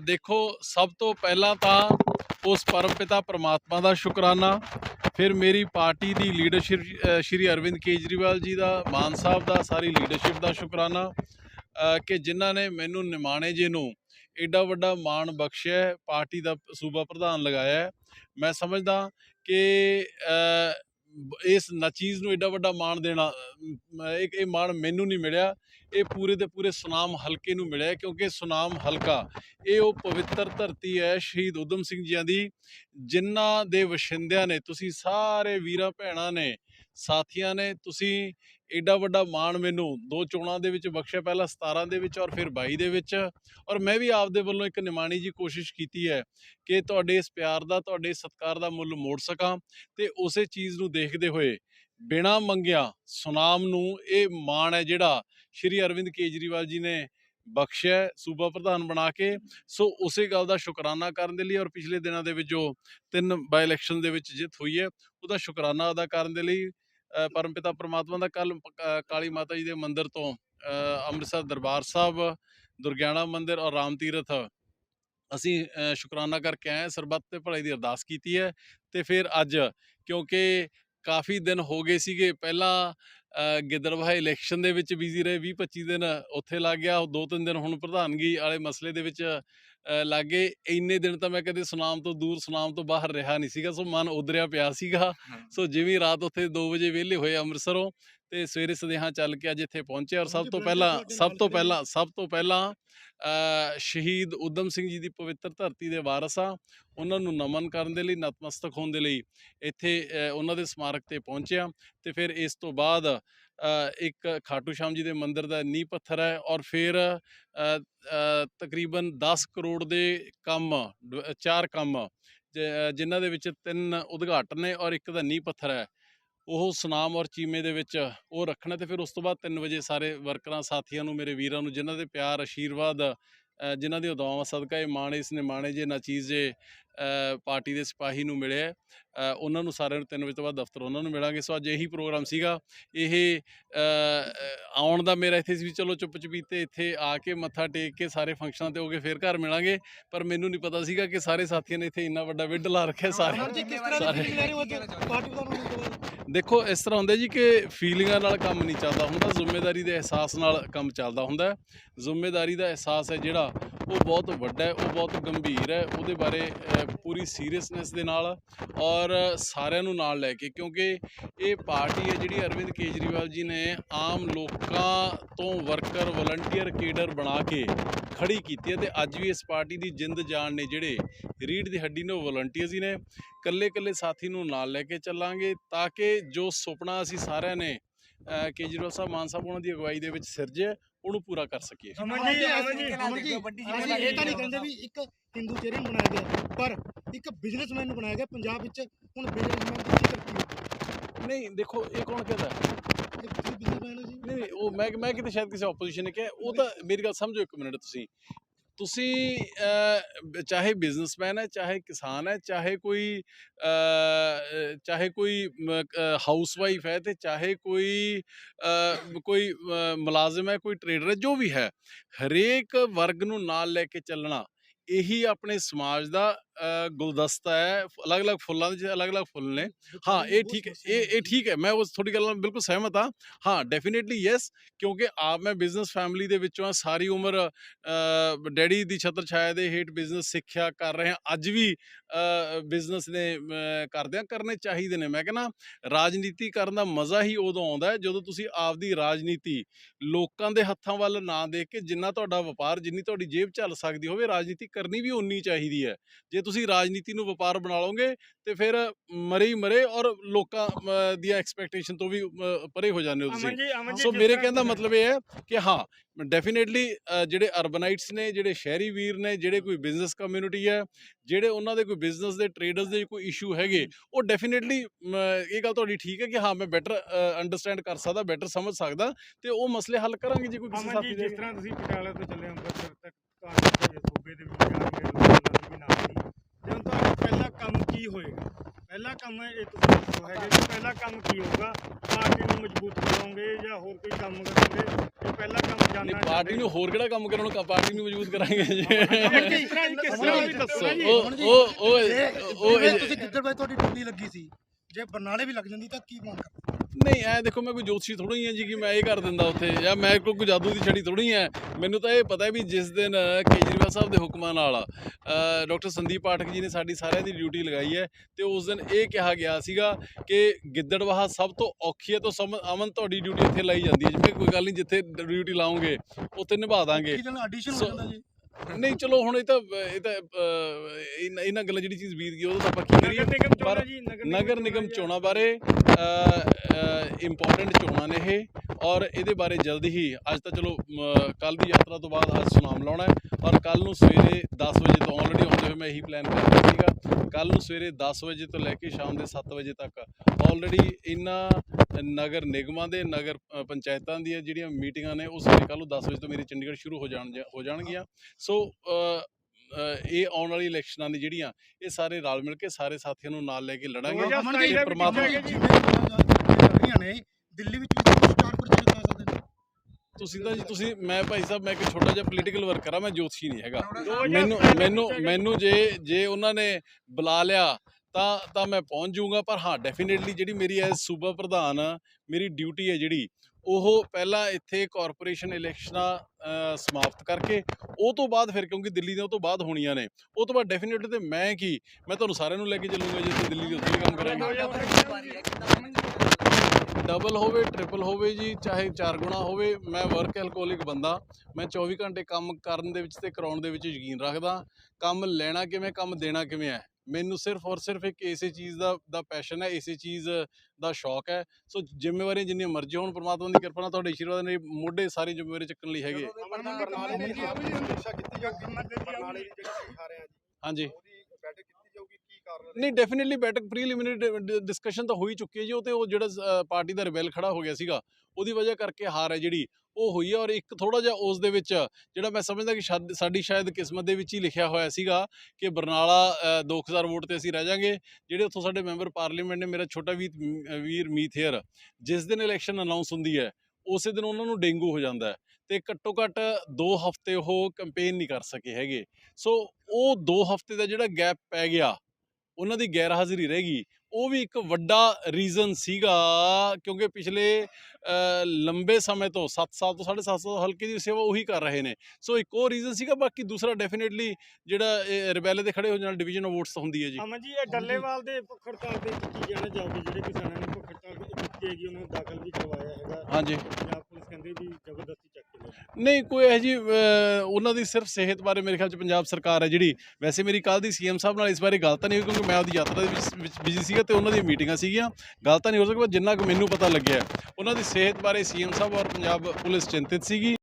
ਦੇਖੋ, ਸਭ ਤੋਂ ਪਹਿਲਾਂ ਤਾਂ ਉਸ ਪਰਮ ਪਿਤਾ ਪ੍ਰਮਾਤਮਾ ਦਾ ਸ਼ੁਕਰਾਨਾ। ਫਿਰ ਮੇਰੀ ਪਾਰਟੀ ਦੀ ਲੀਡਰਸ਼ਿਪ ਸ਼੍ਰੀ ਅਰਵਿੰਦ ਕੇਜਰੀਵਾਲ ਜੀ ਦਾ, ਮਾਨ ਸਾਹਿਬ ਦਾ, ਸਾਰੀ ਲੀਡਰਸ਼ਿਪ ਦਾ ਸ਼ੁਕਰਾਨਾ। ਕਿ ਜਿਨ੍ਹਾਂ ਨੇ ਮੈਨੂੰ ਨਿਮਾਣੇ ਜੀ ਨੂੰ ਐਡਾ ਵੱਡਾ ਮਾਣ ਬਖਸ਼ਿਆ ਪਾਰਟੀ ਦਾ ਸੂਬਾ ਪ੍ਰਧਾਨ ਲਗਾਇਆ ਮੈਂ ਸਮਝਦਾ ਕਿ ਇਸ ਨਚੀਜ਼ ਨੂੰ ਐਡਾ ਵੱਡਾ ਮਾਣ ਦੇਣਾ ਇੱਕ, ਇਹ ਮਾਣ ਮੈਨੂੰ ਨਹੀਂ ਮਿਲਿਆ। ਇਹ ਪੂਰੇ ਦੇ ਪੂਰੇ ਸੁਨਾਮ ਹਲਕੇ ਨੂੰ ਮਿਲਿਆ, ਕਿਉਂਕਿ ਸੁਨਾਮ ਹਲਕਾ, ਇਹ ਉਹ ਪਵਿੱਤਰ ਧਰਤੀ ਹੈ ਸ਼ਹੀਦ ਉਦਮ ਸਿੰਘ ਜੀਆਂ ਦੀ, ਜਿਨ੍ਹਾਂ ਦੇ ਵਸਿੰਦਿਆਂ ਨੇ, ਤੁਸੀਂ ਸਾਰੇ ਵੀਰਾਂ ਭੈਣਾਂ ਨੇ, ਸਾਥੀਆਂ ਨੇ, ਤੁਸੀਂ ਐਡਾ ਵੱਡਾ ਮਾਣ ਮੈਨੂੰ ਦੋ ਚੋਣਾਂ ਦੇ ਵਿੱਚ ਬਖਸ਼ਿਆ, ਪਹਿਲਾਂ 17 ਦੇ ਵਿੱਚ ਔਰ ਫਿਰ 22 ਦੇ ਵਿੱਚ। ਔਰ ਮੈਂ ਵੀ ਆਪਦੇ ਵੱਲੋਂ ਇੱਕ ਨਿਮਾਣੀ ਜੀ ਕੋਸ਼ਿਸ਼ ਕੀਤੀ ਹੈ ਕਿ ਤੁਹਾਡੇ ਇਸ ਪਿਆਰ ਦਾ, ਤੁਹਾਡੇ ਇਸ ਸਤਿਕਾਰ ਦਾ ਮੁੱਲ ਮੋੜ ਸਕਾਂ ਤੇ ਉਸੇ ਚੀਜ਼ ਨੂੰ ਦੇਖਦੇ ਹੋਏ ਬਿਨਾਂ ਮੰਗਿਆ ਸੁਨਾਮ ਨੂੰ ਇਹ ਮਾਣ ਹੈ ਜਿਹੜਾ ਸ਼੍ਰੀ ਅਰਵਿੰਦ ਕੇਜਰੀਵਾਲ ਜੀ ਨੇ ਬਖਸ਼ਿਆ ਸੂਬਾ ਪ੍ਰਧਾਨ ਬਣਾ ਕੇ। ਸੋ ਉਸੇ ਗੱਲ ਦਾ ਸ਼ੁਕਰਾਨਾ ਕਰਨ ਦੇ ਲਈ ਔਰ ਪਿਛਲੇ ਦਿਨਾਂ ਦੇ ਵਿੱਚ ਜੋ ਤਿੰਨ ਬਾਈ ਇਲੈਕਸ਼ਨ ਦੇ ਵਿੱਚ ਜਿੱਤ ਹੋਈ ਹੈ, ਉਹਦਾ ਸ਼ੁਕਰਾਨਾ ਅਦਾ ਕਰਨ ਦੇ ਲਈ ਪਰਮਪਿਤਾ ਪ੍ਰਮਾਤਮਾ ਦਾ ਕੱਲ ਕਾਲੀ ਮਾਤਾ ਜੀ ਦੇ ਮੰਦਿਰ ਤੋਂ ਅ, ਅੰਮ੍ਰਿਤਸਰ ਦਰਬਾਰ ਸਾਹਿਬ ਦੁਰਗਿਆਣਾ ਮੰਦਿਰ ਔਰ ਰਾਮ ਤੀਰਥ। ਅਸੀਂ ਸ਼ੁਕਰਾਨਾ ਕਰਕੇ ਆਏ ਸਰਬੱਤ ਤੇ ਭਲਾਈ ਦੀ ਅਰਦਾਸ ਕੀਤੀ ਹੈ ਤੇ ਫਿਰ ਅੱਜ ਕਿਉਂਕਿ ਕਾਫੀ ਦਿਨ ਹੋ ਗਏ ਸੀਗੇ ਪਹਿਲਾਂ ਅ, ਗਿੱਦੜਬਾਹਾ ਇਲੈਕਸ਼ਨ ਦੇ ਵਿੱਚ ਬਿਜ਼ੀ ਰਹੇ 20 25 ਦਿਨ ਉੱਥੇ ਲੱਗ ਗਿਆ ਉਹ ਦੋ ਤਿੰਨ ਦਿਨ ਹੁਣ ਪ੍ਰਧਾਨਗੀ ਵਾਲੇ ਮਸਲੇ ਦੇ ਵਿੱਚ ਲੱਗ। ਇੰਨੇ ਦਿਨ ਤਾਂ ਮੈਂ ਕਦੇ ਸੁਨਾਮ ਤੋਂ ਦੂਰ ਸੁਨਾਮ ਤੋਂ ਬਾਹਰ ਰਿਹਾ ਨਹੀਂ ਸੀਗਾ ਸੋ ਮਨ ਉਧਰਿਆ ਪਿਆ ਸੀਗਾ। ਸੋ ਜਿਵੇਂ ਰਾਤ ਉੱਥੇ 2 ਵਜੇ ਵਿਹਲੇ ਹੋਏ ਅੰਮ੍ਰਿਤਸਰੋਂ ਤੇ ਸਵੇਰੇ ਸਦੇਹਾਂ ਚੱਲ ਕੇ ਅੱਜ ਇੱਥੇ ਪਹੁੰਚੇ ਔਰ ਸਭ ਤੋਂ ਪਹਿਲਾਂ ਸਭ ਤੋਂ ਪਹਿਲਾਂ ਸਭ ਤੋਂ ਪਹਿਲਾਂ ਸ਼ਹੀਦ ਉਦਮ ਸਿੰਘ ਜੀ ਦੀ ਪਵਿੱਤਰ ਧਰਤੀ ਦੇ ਵਾਰਸ ਆ। ਉਹਨਾਂ ਨੂੰ ਨਮਨ ਕਰਨ ਦੇ ਲਈ ਨਤਮਸਤਕ ਹੋਣ ਦੇ ਲਈ ਇੱਥੇ ਉਹਨਾਂ ਦੇ ਸਮਾਰਕ ਤੇ ਪਹੁੰਚਿਆ ਤੇ ਫਿਰ ਇਸ ਤੋਂ ਬਾਅਦ ਇੱਕ ਖਾਟੂ ਸ਼ਾਮ ਜੀ ਦੇ ਮੰਦਿਰ ਦਾ ਨੀਂਹ ਪੱਥਰ ਹੈ ਔਰ ਫਿਰ ਤਕਰੀਬਨ 10 ਕਰੋੜ ਦੇ ਕੰਮ ਚਾਰ ਕੰਮ, ਜ- ਜਿਨ੍ਹਾਂ ਦੇ ਵਿੱਚ ਤਿੰਨ ਉਦਘਾਟਨ ਨੇ ਔਰ ਇੱਕ ਦਾ ਨੀਂਹ ਪੱਥਰ ਹੈ। ਉਹ ਸੁਨਾਮ ਔਰ ਚੀਮੇ ਦੇ ਵਿੱਚ ਉਹ ਰੱਖਣਾ ਤੇ ਫਿਰ ਉਸ ਤੋਂ ਬਾਅਦ 3 ਵਜੇ ਸਾਰੇ ਵਰਕਰਾਂ, ਸਾਥੀਆਂ ਨੂੰ, ਮੇਰੇ ਵੀਰਾਂ ਨੂੰ, ਜਿਨ੍ਹਾਂ ਦੇ ਪਿਆਰ ਆਸ਼ੀਰਵਾਦ ਜਿਨ੍ਹਾਂ ਦੀ ਉਦਾਵਾਂ ਸਦਕਾ ਇਹ ਮਾਣੇ ਇਸ ਨੇ ਮਾਣੇ ਜੇ ਨਚੀਜ਼ ਜੇ ਅ, ਪਾਰਟੀ ਦੇ ਸਿਪਾਹੀ ਨੂੰ ਮਿਲਿਆ ਉਹਨਾਂ ਨੂੰ ਸਾਰਿਆਂ ਨੂੰ 3 ਵਜੇ ਤੋਂ ਬਾਅਦ ਦਫ਼ਤਰ ਉਹਨਾਂ ਨੂੰ ਮਿਲਾਂਗੇ। ਸੋ ਅੱਜ ਇਹੀ ਪ੍ਰੋਗਰਾਮ ਸੀਗਾ। ਇਹ ਆਉਣ ਦਾ ਮੇਰਾ ਇੱਥੇ ਸੀ ਵੀ ਚਲੋ ਚੁੱਪ ਚਪੀਤੇ ਇੱਥੇ ਆ ਕੇ ਮੱਥਾ ਟੇਕ ਕੇ ਸਾਰੇ ਫੰਕਸ਼ਨਾਂ ਤੇ ਹੋ ਕੇ ਫਿਰ ਘਰ ਮਿਲਾਂਗੇ। ਪਰ ਮੈਨੂੰ ਨਹੀਂ ਪਤਾ ਸੀਗਾ ਕਿ ਸਾਰੇ ਸਾਥੀਆਂ ਨੇ ਇੱਥੇ ਇੰਨਾ ਵੱਡਾ ਵਿੱਡ ਲਾ ਰੱਖਿਆ ਸਾਰੇ। ਦੇਖੋ, ਇਸ ਤਰ੍ਹਾਂ ਹੁੰਦਾ ਜੀ ਕਿ ਫੀਲਿੰਗਾਂ ਨਾਲ ਕੰਮ ਨਹੀਂ ਚੱਲਦਾ ਹੁੰਦਾ, ਜ਼ਿੰਮੇਵਾਰੀ ਦੇ ਅਹਿਸਾਸ ਨਾਲ ਕੰਮ ਚੱਲਦਾ ਹੁੰਦਾ ਹੈ। ਜ਼ਿੰਮੇਵਾਰੀ ਦਾ ਅਹਿਸਾਸ ਹੈ ਜਿਹੜਾ, ਉਹ ਬਹੁਤ ਵੱਡਾ ਹੈ, ਉਹ ਬਹੁਤ ਗੰਭੀਰ ਹੈ, ਉਹਦੇ ਬਾਰੇ ਪੂਰੀ ਸੀਰੀਅਸਨੈਸ ਦੇ ਨਾਲ ਔਰ ਸਾਰਿਆਂ ਨੂੰ ਨਾਲ ਲੈ ਕੇ, ਕਿਉਂਕਿ ਇਹ ਪਾਰਟੀ ਹੈ ਜਿਹੜੀ ਅਰਵਿੰਦ ਕੇਜਰੀਵਾਲ ਜੀ ਨੇ ਆਮ ਲੋਕਾਂ ਤੋਂ ਵਰਕਰ ਵਲੰਟੀਅਰ ਕੇਡਰ ਬਣਾ ਕੇ ਖੜੀ ਕੀਤੀ ਹੈ ਤੇ ਅੱਜ ਵੀ ਇਸ ਪਾਰਟੀ ਦੀ ਜਿੰਦ ਜਾਨ ਨੇ ਜਿਹੜੇ ਰੀੜ ਦੀ ਹੱਡੀ ਨੇ ਉਹ ਵਲੰਟੀਅਰਸ ਹੀ ਨੇ। ਕੱਲੇ ਕੱਲੇ ਸਾਥੀ ਨੂੰ ਨਾਲ ਲੈ ਕੇ ਚੱਲਾਂਗੇ ਤਾਂ ਕਿ ਜੋ ਸੁਪਨਾ ਅਸੀਂ ਸਾਰਿਆਂ ਨੇ ਕੇਜਰੀਵਾਲ ਸਾਹਿਬ ਮਾਨ ਸਾਹਿਬ ਉਹਨਾਂ ਦੀ ਅਗਵਾਈ ਦੇ ਵਿੱਚ ਸਿਰਜਿਆ ਉਹਨੂੰ ਪੂਰਾ ਕਰ ਸਕੀਏ। ਅਮਨ ਜੀ ਅਮਨ ਜੀ ਅਮਨ ਜੀ ਅਸੀਂ ਇਹ ਤਾਂ ਨਹੀਂ ਕਹਿੰਦੇ ਵੀ ਇੱਕ ਹਿੰਦੂ ਚਿਹਰੇ ਨੂੰ ਬਣਾਇਆ ਗਿਆ ਪਰ ਇੱਕ ਬਿਜ਼ਨਸਮੈਨ ਨੂੰ ਬਣਾਇਆ ਗਿਆ ਪੰਜਾਬ ਵਿੱਚ ਹੁਣ ਬਿਜ਼ਨਸਮੈਨ ਦੀ ਕੀ ਤਰੱਕੀ ਨਹੀਂ ਦੇਖੋ ਇਹ ਕੌਣ ਕਹਿੰਦਾ? ਨਹੀਂ ਨਹੀਂ, ਉਹ ਮੈਂ ਮੈਂ ਕਿਤੇ ਸ਼ਾਇਦ ਕਿਸੇ ਆਪੋਜੀਸ਼ਨ ਨੇ ਕਿਹਾ। ਉਹ ਤਾਂ ਮੇਰੀ ਗੱਲ ਸਮਝੋ ਇੱਕ ਮਿੰਟ ਤੁਸੀਂ। ਤੁਸੀਂ ਚਾਹੇ ਬਿਜ਼ਨਸਮੈਨ ਹੈ ਚਾਹੇ ਕਿਸਾਨ ਹੈ ਚਾਹੇ ਕੋਈ ਚਾਹੇ ਕੋਈ ਹਾਊਸਵਾਈਫ ਹੈ ਤੇ ਚਾਹੇ ਕੋਈ ਕੋਈ ਮੁਲਾਜ਼ਮ ਹੈ ਕੋਈ ਟਰੇਡਰ ਹੈ ਜੋ ਵੀ ਹੈ ਹਰੇਕ ਵਰਗ ਨੂੰ ਨਾਲ ਲੈ ਕੇ ਚੱਲਣਾ ਇਹੀ ਆਪਣੇ ਸਮਾਜ ਦਾ ਗੁਲਦਸਤਾ ਹੈ ਅਲੱਗ-ਅਲੱਗ ਫੁੱਲਾਂ ਦੇ ਅਲੱਗ-ਅਲੱਗ ਫੁੱਲ ਨੇ। ਹਾਂ ਇਹ ਠੀਕ ਹੈ ਇਹ ਇਹ ਠੀਕ ਹੈ ਮੈਂ ਉਸ ਤੁਹਾਡੀ ਗੱਲ ਨਾਲ ਬਿਲਕੁਲ ਸਹਿਮਤ ਹਾਂ। ਹਾਂ ਡੈਫੀਨਿਟਲੀ ਯੈਸ ਕਿਉਂਕਿ ਆਪ ਮੈਂ ਬਿਜ਼ਨਸ ਫੈਮਿਲੀ ਦੇ ਵਿੱਚੋਂ ਹਾਂ ਸਾਰੀ ਉਮਰ ਡੈਡੀ ਦੀ ਛਤਰ ਛਾਇਆ ਦੇ ਹੇਠ ਬਿਜ਼ਨਸ ਸਿੱਖਿਆ ਕਰ ਰਹੇ ਹਾਂ ਅੱਜ ਵੀ ਬਿਜ਼ਨਸ ਨੇ ਕਰਦੇ ਹਾਂ ਕਰਨੇ ਚਾਹੀਦੇ ਨੇ। ਮੈਂ ਕਹਿੰਦਾ ਰਾਜਨੀਤੀ ਕਰਨ ਦਾ ਮਜ਼ਾ ਹੀ ਉਦੋਂ ਆਉਂਦਾ ਹੈ ਜਦੋਂ ਤੁਸੀਂ ਆਪਦੀ ਰਾਜਨੀਤੀ ਲੋਕਾਂ ਦੇ ਹੱਥਾਂ ਵੱਲ ਨਾ ਦੇਖ ਕੇ ਜਿੰਨਾ ਤੁਹਾਡਾ ਵਪਾਰ ਜਿੰਨੀ ਤੁਹਾਡੀ ਜੇਬ ਚੱਲ ਸਕਦੀ ਹੋਵੇ ਰਾਜਨੀਤੀ ਕਰਨੀ ਵੀ ਉਨੀ ਚਾਹੀਦੀ ਹੈ। ਜੇ ਤੁਸੀਂ ਰਾਜਨੀਤੀ ਨੂੰ ਵਪਾਰ ਬਣਾ ਲਓਗੇ ਤੇ ਫਿਰ ਮਰੇ ਹੀ ਮਰੇ ਔਰ ਲੋਕਾਂ ਦੀਆਂ ਐਕਸਪੈਕਟੇਸ਼ਨ ਤੋਂ ਵੀ ਪਰੇ ਹੋ ਜਾਂਦੇ ਹੋ ਤੁਸੀਂ। ਸੋ ਮੇਰੇ ਕਹਿਣ ਦਾ ਮਤਲਬ ਇਹ ਹੈ ਕਿ ਹਾਂ ਡੈਫੀਨੇਟਲੀ ਜਿਹੜੇ ਅਰਬਨਾਈਟਸ ਨੇ ਜਿਹੜੇ ਸ਼ਹਿਰੀ ਵੀਰ ਨੇ ਜਿਹੜੇ ਕੋਈ ਬਿਜ਼ਨਸ ਕਮਿਊਨਿਟੀ ਹੈ ਜਿਹੜੇ ਉਹਨਾਂ ਦੇ ਕੋਈ ਬਿਜ਼ਨਸ ਦੇ ਟ੍ਰੇਡਰਸ ਦੇ ਕੋਈ ਇਸ਼ੂ ਹੈਗੇ ਉਹ ਡੈਫੀਨੇਟਲੀ ਇਹ ਗੱਲ ਤੁਹਾਡੀ ਠੀਕ ਹੈ ਕਿ ਹਾਂ ਮੈਂ ਬੈਟਰ ਅੰਡਰਸਟੈਂਡ ਕਰ ਸਕਦਾ ਬੈਟਰ ਸਮਝ ਸਕਦਾ ਤੇ ਉਹ ਮਸਲੇ ਹੱਲ ਕਰਾਂਗੇ ਜੇ ਕੋਈ ਕਿਸੇ ਸਾਥੀ ਜਿਸ ਦੇ ਤਰ੍ਹਾਂ ਤੁਸੀਂ ਪਟਿਆਲਾ ਤੋਂ ਚੱਲੇ ਅੰਮ੍ਰਿਤਸਰ ਤੱਕ ਕਾਂਗਰਸ ਦੇ ਸੂਬੇ ਦੇ ਵਿੱਚ ਜਾ ਕੇ ਲੋਕਾਂ ਦਾ ਹੁਣ ਤੁਹਾਡਾ ਪਹਿਲਾ ਕੰਮ ਕੀ ਹੋਏਗਾ? ਪਹਿਲਾ ਕੰਮ ਇਹ ਤੁਸੀਂ ਦੱਸੋ ਹੈਗੇ ਕਿ ਪਹਿਲਾ ਕੰਮ ਕੀ ਹੋਊਗਾ? ਪਾਰਟੀ ਨੂੰ ਮਜ਼ਬੂਤ ਕਰੋਗੇ ਜਾਂ ਹੋਰ ਕੋਈ ਕੰਮ ਕਰੋਗੇ? ਇਹ ਪਹਿਲਾ ਕੰਮ ਜਾਣਨਾ ਪਾਰਟੀ ਨੂੰ ਹੋਰ ਕਿਹੜਾ ਕੰਮ ਕਰਨ? ਨੂੰ ਪਾਰਟੀ ਨੂੰ ਮਜ਼ਬੂਤ ਕਰਾਂਗੇ ਜੀ। ਕਿਸ ਤਰ੍ਹਾਂ ਕਿਸ ਤਰ੍ਹਾਂ ਵੀ ਦੱਸੋ? ਉਹ ਉਹ ਉਹ ਤੁਸੀਂ ਗਿੱਦੜ ਬਾਈ ਤੁਹਾਡੀ ਡਿਊਟੀ ਲੱਗੀ ਸੀ ਜੇ ਬਰਨਾਲੇ ਵੀ ਲੱਗ ਜਾਂਦੀ ਤਾਂ ਕੀ ਮੰਗ ਕਰਦੇ ਨਹੀਂ ਐ ਦੇਖੋ ਮੈਂ ਕੋਈ ਜੋਤਸ਼ੀ ਥੋੜੀ ਹੈ ਜੀ ਕਿ ਮੈਂ ਇਹ ਕਰ ਦਿੰਦਾ ਉੱਥੇ ਜਾਂ ਮੈਂ ਕੋਈ ਜਾਦੂ ਦੀ ਛੜੀ ਥੋੜੀ ਹੈ। ਮੈਨੂੰ ਤਾਂ ਇਹ ਪਤਾ ਹੈ ਵੀ ਜਿਸ ਦਿਨ ਕੇਜਰੀਵਾਲ ਸਾਹਿਬ ਦੇ ਹੁਕਮਾਂ ਨਾਲ ਡਾਕਟਰ ਸੰਦੀਪ ਪਾਠਕ ਜੀ ਨੇ ਸਾਡੀ ਸਾਰਿਆਂ ਦੀ ਡਿਊਟੀ ਲਗਾਈ ਹੈ ਤੇ ਉਸ ਦਿਨ ਇਹ ਕਿਹਾ ਗਿਆ ਸੀਗਾ ਕਿ ਗਿੱਦੜਵਾਹਾ ਸਭ ਤੋਂ ਔਖੀ ਹੈ ਤੋਂ ਅਮਨ ਤੁਹਾਡੀ ਡਿਊਟੀ ਇੱਥੇ ਲਾਈ ਜਾਂਦੀ ਹੈ। ਜਿਵੇਂ ਕੋਈ ਗੱਲ ਨਹੀਂ ਜਿੱਥੇ ਡਿਊਟੀ ਲਾਉਂਗੇ ਉੱਥੇ ਨਿਭਾ ਦਾਂਗੇ। ਐਡੀਸ਼ਨ ਹੋ ਜਾਂਦਾ ਜੀ? ਨਹੀਂ ਚਲੋ ਹੁਣ ਇਹ ਤਾਂ ਇਹ ਤਾਂ ਇਹਨਾਂ ਗੱਲਾਂ ਜਿਹੜੀ ਚੀਜ਼ ਬੀਤ ਗਈ ਉਹਦਾ ਤਾਂ ਆਪਾਂ ਕੀ ਕਰੀਏ? ਨਗਰ ਨਿਗਮ ਚੋਣਾਂ ਪਰ ਜੀ ਨਗਰ ਨਿਗਮ ਚੋਣਾਂ ਬਾਰੇ ਇੰਪੋਰਟੈਂਟ ਚੋਣਾਂ ਨੇ ਇਹ ਔਰ ਇਹਦੇ ਬਾਰੇ ਜਲਦੀ ਹੀ ਅੱਜ ਤਾਂ ਚਲੋ ਕੱਲ ਦੀ ਯਾਤਰਾ ਤੋਂ ਬਾਅਦ ਅੱਜ ਸੁਨਾਮ ਲਾਉਣਾ ਹੈ ਔਰ ਕੱਲ ਨੂੰ ਸਵੇਰੇ 10 ਵਜੇ ਤੋਂ ਆਲਰੇਡੀ ਆਉਂਦੇ ਹੋਏ ਮੈਂ ਇਹੀ ਪਲਾਨ ਕਰ ਰਿਹਾ ਸੀਗਾ। ਕੱਲ ਨੂੰ ਸਵੇਰੇ 10 ਵਜੇ ਤੋਂ ਲੈ ਕੇ ਸ਼ਾਮ ਦੇ 7 ਵਜੇ ਤੱਕ ਆਲਰੇਡੀ ਇਹਨਾਂ ਨਗਰ ਨਿਗਮਾਂ ਦੇ ਨਗਰ ਪੰਚਾਇਤਾਂ ਦੀਆਂ ਜਿਹੜੀਆਂ ਮੀਟਿੰਗਾਂ ਨੇ ਉਹ ਸਾਰੇ ਕੱਲ ਨੂੰ 10 ਵਜੇ ਤੋਂ ਮੇਰੀ ਚੰਡੀਗੜ੍ਹ ਸ਼ੁਰੂ ਹੋ ਜਾਣ ਹੋ ਜਾਣਗੀਆਂ। ਸੋ ਇਹ ਆਉਣ ਵਾਲੀ ਇਲੈਕਸ਼ਨਾਂ ਨੇ ਜਿਹੜੀਆਂ ਇਹ ਸਾਰੇ ਰਲ ਮਿਲ ਕੇ ਸਾਰੇ ਸਾਥੀਆਂ ਨੂੰ ਨਾਲ ਲੈ ਕੇ ਲੜਾਂਗੇ। ਪਰਮਾਤਮਾ ਨੇ ਦਿੱਲੀ ਵਿੱਚ ਤੁਸੀਂ ਤਾਂ ਜੀ ਤੁਸੀਂ ਮੈਂ ਭਾਈ ਸਾਹਿਬ ਮੈਂ ਇੱਕ ਛੋਟਾ ਜਿਹਾ ਪੋਲੀਟੀਕਲ ਵਰਕਰ ਆ ਮੈਂ ਜੋਤਸ਼ੀ ਨਹੀਂ ਹੈਗਾ। ਮੈਨੂੰ ਮੈਨੂੰ। ਮੈਨੂੰ ਜੇ ਜੇ ਉਹਨਾਂ ਨੇ ਬੁਲਾ ਲਿਆ ਤਾਂ ਤਾਂ ਮੈਂ ਪਹੁੰਚ ਜਾਊਂਗਾ ਪਰ ਹਾਂ ਡੈਫੀਨਿਟਲੀ ਜਿਹੜੀ ਮੇਰੀ ਐਸ ਸੂਬਾ ਪ੍ਰਧਾਨ ਮੇਰੀ ਡਿਊਟੀ ਹੈ ਜਿਹੜੀ ਉਹ ਪਹਿਲਾਂ ਇੱਥੇ ਕਾਰਪੋਰੇਸ਼ਨ ਇਲੈਕਸ਼ਨਾਂ ਸਮਾਪਤ ਕਰਕੇ ਉਹ ਤੋਂ ਬਾਅਦ ਫਿਰ ਕਿਉਂਕਿ ਦਿੱਲੀ ਦੇ ਉਹ ਤੋਂ ਬਾਅਦ ਹੋਣੀਆਂ ਨੇ ਉਹ ਤੋਂ ਬਾਅਦ ਡੈਫੀਨਿਟਲੀ ਤੇ ਮੈਂ ਕੀ ਮੈਂ ਤੁਹਾਨੂੰ ਸਾਰਿਆਂ ਨੂੰ ਲੈ ਕੇ ਚੱਲੂੰਗਾ ਜੇ ਤੁਸੀਂ ਦਿੱਲੀ ਦੇ ਉੱਤੇ ਕੰਮ ਕਰਾਂਗੇ। ਡਬਲ ਹੋਵੇ ਟ੍ਰਿਪਲ ਹੋਵੇ ਜੀ ਚਾਹੇ ਚਾਰ ਗੁਣਾ ਹੋਵੇ ਮੈਂ ਵਰਕ ਐਲਕੋਹਲਿਕ ਬੰਦਾ ਮੈਂ 24 ਘੰਟੇ ਕੰਮ ਕਰਨ ਦੇ ਵਿੱਚ ਤੇ ਕਰਾਉਣ ਦੇ ਵਿੱਚ ਯਕੀਨ ਰੱਖਦਾ ਕੰਮ ਲੈਣਾ ਕਿਵੇਂ ਕੰਮ ਦੇਣਾ ਕਿਵੇਂ ਹੈ। ਮੈਨੂੰ ਸਿਰਫ ਔਰ ਸਿਰਫ ਇੱਕ ਇਸੇ ਚੀਜ਼ ਦਾ ਦਾ ਪੈਸ਼ਨ ਹੈ ਇਸੇ ਚੀਜ਼ ਦਾ ਸ਼ੌਕ ਹੈ। ਸੋ ਜ਼ਿੰਮੇਵਾਰੀਆਂ ਜਿੰਨੀਆਂ ਮਰਜ਼ੀ ਹੋਣ ਪ੍ਰਮਾਤਮਾ ਦੀ ਕਿਰਪਾ ਨਾਲ ਤੁਹਾਡੇ ਆਸ਼ੀਰਵਾਦ ਨੇ ਮੋਢੇ ਸਾਰੀ ਜ਼ਿੰਮੇਵਾਰੀ ਚੱਕਣ ਲਈ ਹੈਗੇ। ਹਾਂਜੀ। ਉਹਦੀ ਬੈਠਕ ਕੀਤੀ ਜਾਊਗੀ ਕੀ ਕਾਰਨ ਨਹੀਂ ਡੈਫੀਨਿਟਲੀ ਬੈਠਕ ਪ੍ਰੀਲਿਮਿਨਰੀ ਡਿਸਕਸ਼ਨ ਤਾਂ ਹੋਈ ਚੁੱਕੀ ਹੈ ਜੀ ਉਹ ਤੇ ਉਹ ਜਿਹੜਾ ਪਾਰਟੀ ਦਾ ਰਿਬੈਲ ਖੜਾ ਹੋ ਗਿਆ ਸੀਗਾ ਉਹਦੀ ਵਜ੍ਹਾ ਕਰਕੇ ਹਾਰ ਹੈ ਜਿਹੜੀ। ਉਹ ਹੋਈ ਹੈ ਔਰ ਇੱਕ ਥੋੜਾ ਜਿਹਾ ਉਸ ਦੇ ਵਿੱਚ ਜਿਹੜਾ ਮੈਂ ਸਮਝਦਾ ਕਿ ਸ਼ਾਇਦ- ਸਾਡੀ ਸ਼ਾਇਦ ਕਿਸਮਤ ਦੇ ਵਿੱਚ ਹੀ ਲਿਖਿਆ ਹੋਇਆ ਸੀਗਾ ਕਿ ਬਰਨਾਲਾ ਅ, 2000 ਵੋਟ ਤੇ ਅਸੀਂ ਰਹਿ ਜਾਾਂਗੇ ਜਿਹੜੇ ਉੱਥੋਂ ਸਾਡੇ ਮੈਂਬਰ ਪਾਰਲੀਮੈਂਟ ਨੇ ਮੇਰਾ ਛੋਟਾ ਵੀਰ ਵੀਰ ਮੀਥੇਅਰ ਜਿਸ ਦਿਨ ਇਲੈਕਸ਼ਨ ਅਨਾਉਂਸ ਹੁੰਦੀ ਹੈ ਉਸੇ ਦਿਨ ਉਹਨਾਂ ਨੂੰ ਡੇਂਗੂ ਹੋ ਜਾਂਦਾ ਹੈ ਤੇ ਘੱਟੋ ਘੱਟ 2 ਹਫ਼ਤੇ ਉਹ ਕੈਂਪੇਨ ਨਹੀਂ ਕਰ ਸਕੇ ਹੈਗੇ। ਸੋ ਉਹ 2 ਹਫ਼ਤੇ ਦਾ ਜਿਹੜਾ ਗੈਪ ਪੈ ਗਿਆ ਉਹਨਾਂ ਦੀ ਗੈਰ ਹਾਜ਼ਰੀ ਰਹਿ ਗਈ ਉਹ ਵੀ ਇੱਕ ਵੱਡਾ ਰੀਜ਼ਨ ਸੀਗਾ ਕਿਉਂਕਿ ਪਿਛਲੇ ਲੰਬੇ ਸਮੇਂ ਤੋਂ 7 ਸਾਲ ਤੋਂ 7.5 ਸਾਲ ਹਲਕੇ ਦੀ ਸੇਵਾ ਉਹੀ ਕਰ ਰਹੇ ਨੇ। ਸੋ ਇੱਕ ਉਹ ਰੀਜ਼ਨ ਸੀਗਾ ਬਾਕੀ ਦੂਸਰਾ ਡੈਫੀਨਿਟਲੀ ਜਿਹੜਾ ਰਿਬੈਲੇ ਦੇ ਖੜੇ ਹੋ ਜਾਣ ਡਿਵੀਜ਼ਨ ਆਫ ਵੋਟਸ ਹੁੰਦੀ ਹੈ ਜੀ। ਅਮਨ ਜੀ ਇਹ ਡੱਲੇਵਾਲ ਦੇ ਭੁੱਖ ਹੜਤਾਲ ਦੇ ਵਿੱਚ ਕੀ ਕਹਿਣਾ ਚਾਹੋਗੇ? ਜਿਹੜੇ ਕਿਸਾਨਾਂ ਨੇ ਭੁੱਖ ਹੜਤਾਲ ਕੀਤੀ ਹੈਗੀ ਉਹਨਾਂ ਨੂੰ ਦਾਖਲ ਵੀ ਕਰਵਾਇਆ ਹੈਗਾ। ਹਾਂਜੀ। ਪੰਜਾਬ ਪੁਲਿਸ ਕਹਿੰਦੇ ਵੀ ਜ਼ਬਰਦਸਤੀ ਨਹੀਂ, ਕੋਈ ਇਹ ਜੀ ਉਹਨਾਂ ਦੀ ਸਿਰਫ ਸਿਹਤ ਬਾਰੇ ਮੇਰੇ ਖਿਆਲ ਚ ਪੰਜਾਬ ਸਰਕਾਰ ਹੈ ਜਿਹੜੀ, ਵੈਸੇ ਮੇਰੀ ਕੱਲ ਦੀ ਸੀਐਮ ਸਾਹਿਬ ਨਾਲ ਇਸ ਬਾਰੇ ਗੱਲ ਤਾਂ ਨਹੀਂ ਹੋਈ ਕਿਉਂਕਿ ਮੈਂ ਉਹਦੀ ਯਾਤਰਾ ਦੇ ਵਿੱਚ- ਵਿੱਚ ਬਿਜ਼ੀ ਸੀਗਾ ਤੇ ਉਹਨਾਂ ਦੀਆਂ ਮੀਟਿੰਗਾਂ ਸੀਗੀਆਂ। ਗੱਲ ਤਾਂ ਨਹੀਂ ਹੋ ਸਕਦਾ, ਜਿੰਨਾ ਕੁ ਮੈਨੂੰ ਪਤਾ ਲੱਗਿਆ ਉਹਨਾਂ ਦੀ ਸਿਹਤ ਬਾਰੇ ਸੀਐਮ ਸਾਹਿਬ ਔਰ ਪੰਜਾਬ ਪੁਲਿਸ ਚਿੰਤਿਤ ਸੀਗੀ।